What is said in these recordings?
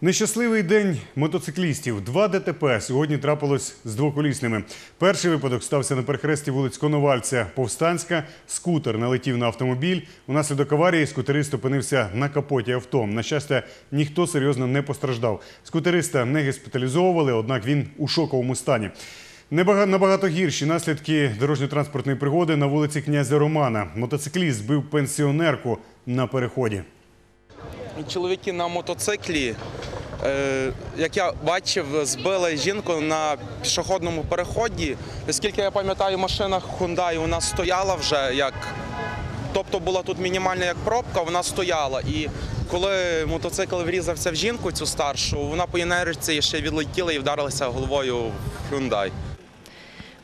Нещасливий день мотоциклістів. Два ДТП сьогодні трапилось з двоколісними. Перший випадок стався на перехресті вулиць Коновальця. Повстанська. Скутер налетів на автомобіль. Унаслідок аварії скутерист опинився на капоті авто. На щастя, ніхто серйозно не постраждав. Скутериста не госпіталізовували, однак він у шоковому стані. Набагато гірші наслідки дорожньо-транспортної пригоди на вулиці князя Романа. Мотоцикліст збив пенсіонерку на переході. Чоловіки на мотоциклі, як я бачив, збили жінку на пішохідному переході. Оскільки я пам'ятаю, машина Hyundai у нас стояла вже як. Тобто була тут мінімальна як пробка, вона стояла. І коли мотоцикл врізався в жінку, цю старшу, вона по інерції ще відлетіла і вдарилася головою в Hyundai.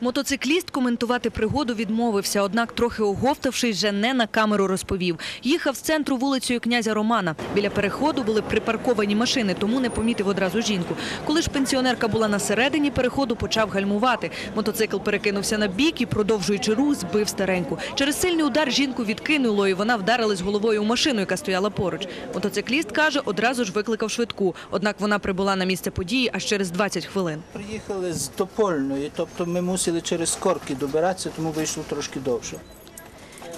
Мотоцикліст коментувати пригоду відмовився, однак трохи оговтавшись, вже не на камеру розповів. Їхав з центру вулицею князя Романа. Біля переходу були припарковані машини, тому не помітив одразу жінку. Коли ж пенсіонерка була на середині переходу, почав гальмувати. Мотоцикл перекинувся на бік і, продовжуючи рух, збив стареньку. Через сильний удар жінку відкинуло, і вона вдарилась головою у машину, яка стояла поруч. Мотоцикліст каже, одразу ж викликав швидку. Однак вона прибула на місце події аж через 20 хвилин. Приїхали з Топольної, тобто ми мусили через корки добиратися, тому вийшло трошки довше.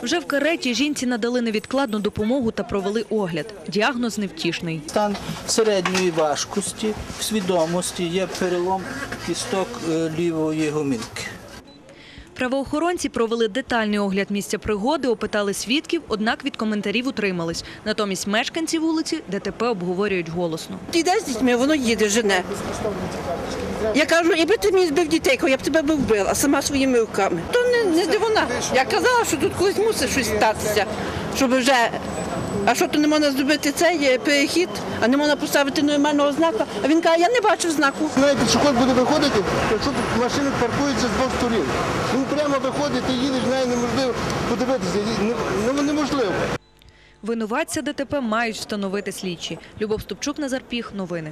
Вже в кареті жінці надали невідкладну допомогу та провели огляд. Діагноз невтішний. Стан середньої важкості, в свідомості є перелом кісток е, лівої гомілки. Правоохоронці провели детальний огляд місця пригоди, опитали свідків, однак від коментарів утримались. Натомість мешканці вулиці ДТП обговорюють голосно. Ти йде з дітьми, воно їде, жене. Я кажу, якби ти мені збив дітей, я б тебе би вбила сама своїми руками. То не, не дивона. Я казала, що тут колись мусить щось статися, щоб вже. А що то не можна зробити цей е, перехід, а не можна поставити нормального знака. А він каже, я не бачу знаку. Навіть пішохід буде виходити, якщо тут машини паркуються з двох сторін. Він прямо виходить і їдеш, навіть неможливо подивитися. Ну, неможливо. Винуватця ДТП мають встановити слідчі. Любов Ступчук, Назар Піх. Новини.